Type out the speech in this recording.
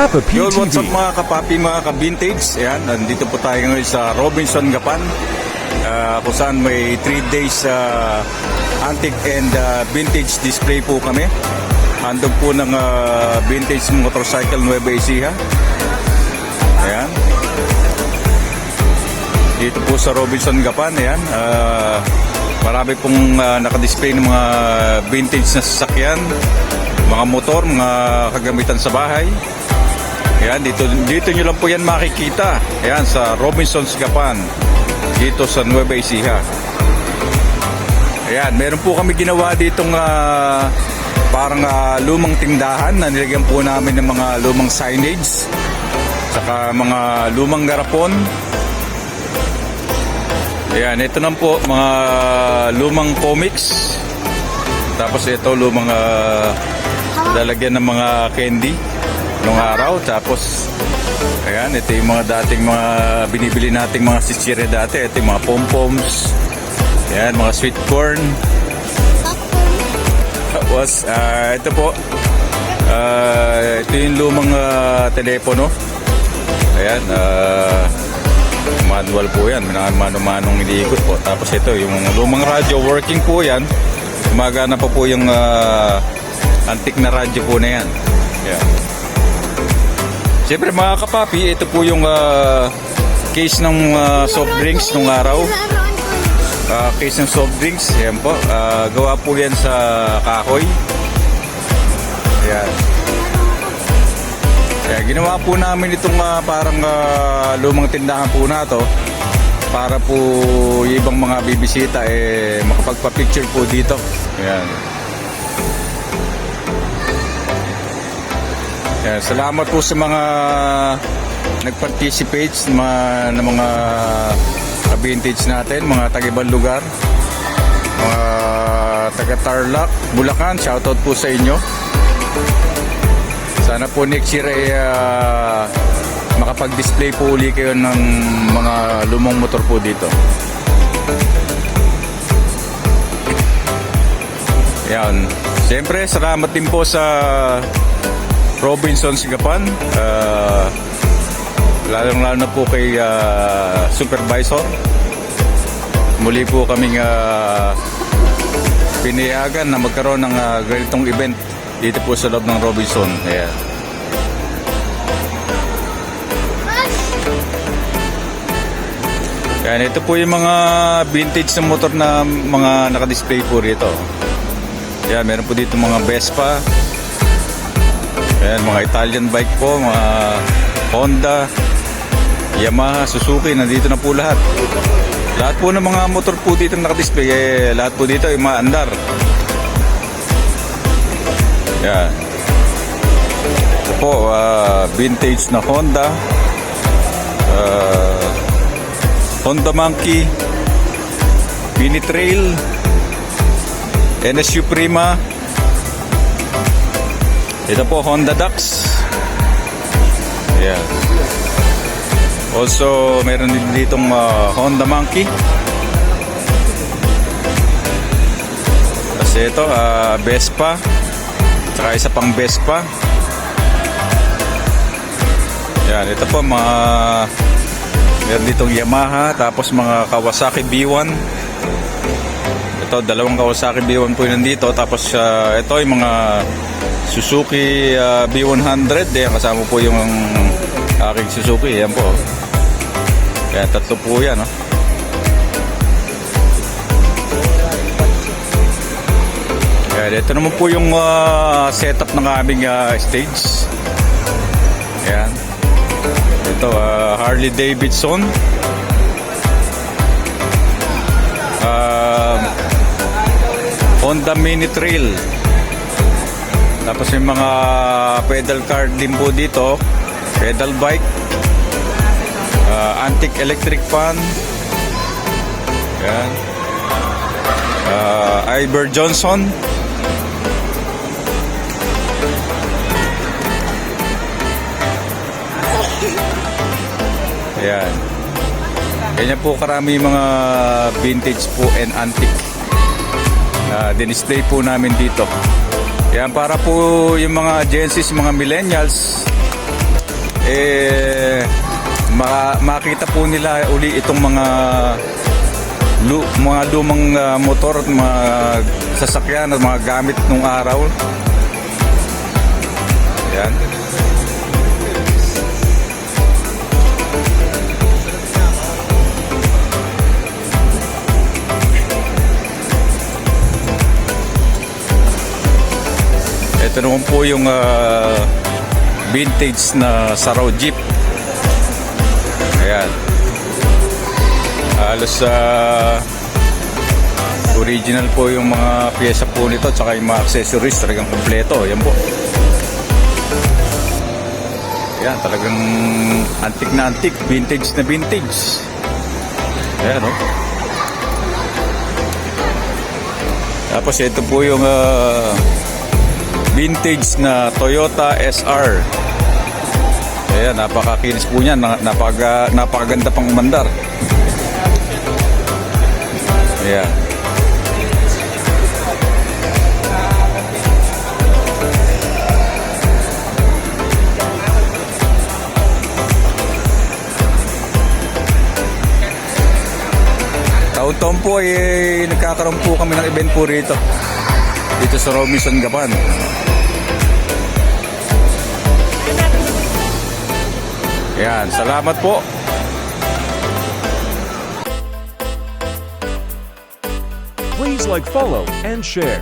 Peppa Pig Yo, what's up mga kapapi, mga ka-vintage? Ayan, nandito po tayo ngayon sa Robinson Gapan. Uh, kung saan may 3 days uh, antique and uh, vintage display po kami. Handog po ng uh, vintage motorcycle Nueva Ecija. Ayan. Dito po sa Robinson Gapan, ayan. Uh, marami pong uh, nakadisplay ng mga vintage na sasakyan, mga motor, mga kagamitan sa bahay. Ayan, dito, dito nyo lang po yan makikita. Ayan, sa Robinson's Gapan. Dito sa Nueva Ecija. Ayan, meron po kami ginawa ditong ah, parang ah, lumang tindahan na nilagyan po namin ng mga lumang signage. Saka mga lumang garapon. Ayan, ito lang po, mga lumang comics. Tapos ito, lumang ah, lalagyan ng mga candy nung araw. Tapos, ayan, ito yung mga dating mga binibili nating mga sisire dati. Ito yung mga pom-poms. Ayan, mga sweet corn. Tapos, ah, ito po, ah, ito yung lumang ah, telepono. Ayan, ah, manual po yan. Mga Mano-manong iniikot po. Tapos ito, yung lumang radyo, working po yan. Gumagana pa po yung ah, antik na radyo po na yan. Ayan. Siyempre mga kapapi, ito po yung ah, case ng ah, soft drinks nung araw. Ah, case ng soft drinks, yan po. Ah, gawa po yan sa kahoy. Ayan. Kaya ginawa po namin itong ah, parang ah, lumang tindahan po na to para po yung ibang mga bibisita eh makapagpa-picture po dito. Ayan. Ayan, salamat po sa mga nag-participate mga, ng mga ka-vintage natin, mga taga-ibang lugar. Mga taga Tarlac, Bulacan, shoutout po sa inyo. Sana po next year ay ah, makapag-display po uli kayo ng mga lumang motor po dito. Yan. Siyempre, salamat din po sa Robinson's Gapan. Uh, lalong-lalo na po kay ah, supervisor. Muli po kaming uh, pinayagan na magkaroon ng ah, ganitong event dito po sa loob ng Robinson. Ayan. Yan, ito po yung mga vintage na motor na mga nakadisplay po rito. Yan, meron po dito mga Vespa. Yan, mga Italian bike po, mga Honda, Yamaha, Suzuki, nandito na po lahat. Lahat po ng mga motor po dito nakadisplay, eh, lahat po dito ay maandar. Yan. Ito po, ah, vintage na Honda. Ah, Honda Monkey. Mini Trail. NSU Prima. Ito po, Honda Dux. Ayan. Also, meron din ditong ah, Honda Monkey. Kasi ito, ah, Vespa. Tsaka isa pang Vespa. Yan, ito po mga meron ditong Yamaha, tapos mga Kawasaki B1. Ito, dalawang Kawasaki B1 po yun nandito. Tapos ah, ito yung mga Suzuki ah, B100. Yan, kasama po yung aking Suzuki. Yan po. Kaya tatlo po yan. Oh. Kaya ito naman po yung ah, setup ng aming ah, stage. Ayan. Ito, ah, Harley Davidson. Honda Mini Trail. Tapos yung mga pedal car din po dito. Pedal bike. Ah, antique electric fan. Yan. Ah, Iber Johnson. Ayan. Ganyan po karami mga vintage po and antique na dinisplay po namin dito. Yan para po yung mga Gen Zs, mga millennials eh ma- makita po nila uli itong mga lu- mga lumang ah, motor at mga sasakyan at mga gamit nung araw. Yan. Naman po yung ah, vintage na Saraw Jeep. Ayan. Halos sa original po yung mga pyesa po nito tsaka yung mga accessories talagang kompleto. Yan po. Ayan, talagang antik na antik, vintage na vintage. Ayan, oh. Tapos ito po yung ah, vintage na Toyota SR. Ayan, napakakinis po niyan. Na- Napaka, napakaganda pang umandar. Ayan. Taon-taon po eh, nagkakaroon po kami ng event po rito. Dito sa Robinson Gapan. Yan, salamat po. Please like, follow, and share.